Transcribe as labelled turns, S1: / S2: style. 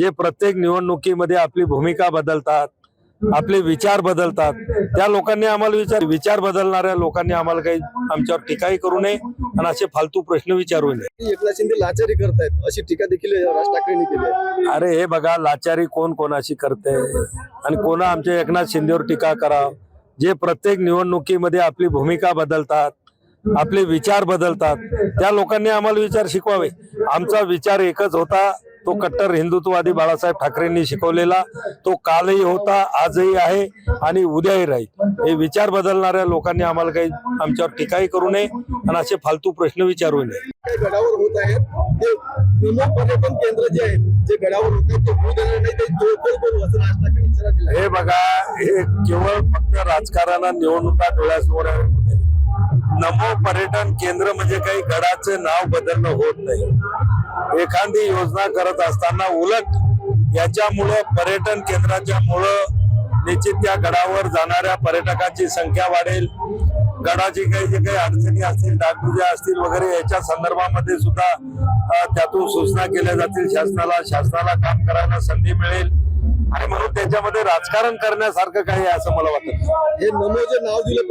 S1: जे प्रत्येक निवडणुकीमध्ये आपली भूमिका बदलतात आपले विचार बदलतात त्या लोकांनी आम्हाला विचार विचार बदलणाऱ्या लोकांनी आम्हाला काही आमच्यावर टीकाही करू नये आणि असे फालतू प्रश्न विचारू नये.
S2: एकनाथ शिंदे लाचारी करतायत अशी टीका देखील राज ठाकरेंनी केली आहे.
S1: अरे हे बघा लाचारी कोण कोणाशी करते? आणि कोणा आमच्या एकनाथ शिंदेवर टीका करा? जे प्रत्येक निवडणुकीमध्ये आपली भूमिका बदलतात आपले विचार बदलतात त्या लोकांनी आम्हाला विचार शिकवावे. आमचा विचार एकच होता तो कट्टर हिंदुत्ववादी बाळासाहेब ठाकरेंनी शिकवलेला तो कालही होता आजही आहे आणि उद्याही राहील हे विचार बदलणाऱ्या लोकांनी आम्हाला काही आमच्यावर टीकाही करू नये आणि असे फालतू प्रश्न विचारू नये
S2: गडावर होत आहेत ते पर्यटन केंद्र जे आहेत जे गडावर होत आहेत ते होऊ देणार नाही ते तोडफोड करू असं राज ठाकरे इशारा दिला आहे.
S1: हे बघा हे केवळ फक्त राजकारणा निवडणुका डोळ्यासमोर आहे. नमो पर्यटन केंद्र म्हणजे काही गडाचं नाव बदलणं होत नाही एखादी योजना करत असताना उलट याच्यामुळं पर्यटन केंद्राच्या मुळं निश्चित त्या गडावर जाणाऱ्या पर्यटकांची संख्या वाढेल. गडाची काही जे काही अडचणी असतील डागपूजा असतील वगैरे याच्या संदर्भामध्ये सुद्धा त्यातून सूचना केल्या जातील. शासनाला शासनाला काम करायला संधी मिळेल. आणि म्हणून त्याच्यामध्ये राजकारण करण्यासारखं काही आहे असं मला वाटत.
S2: हे नमो जे नाव दिलं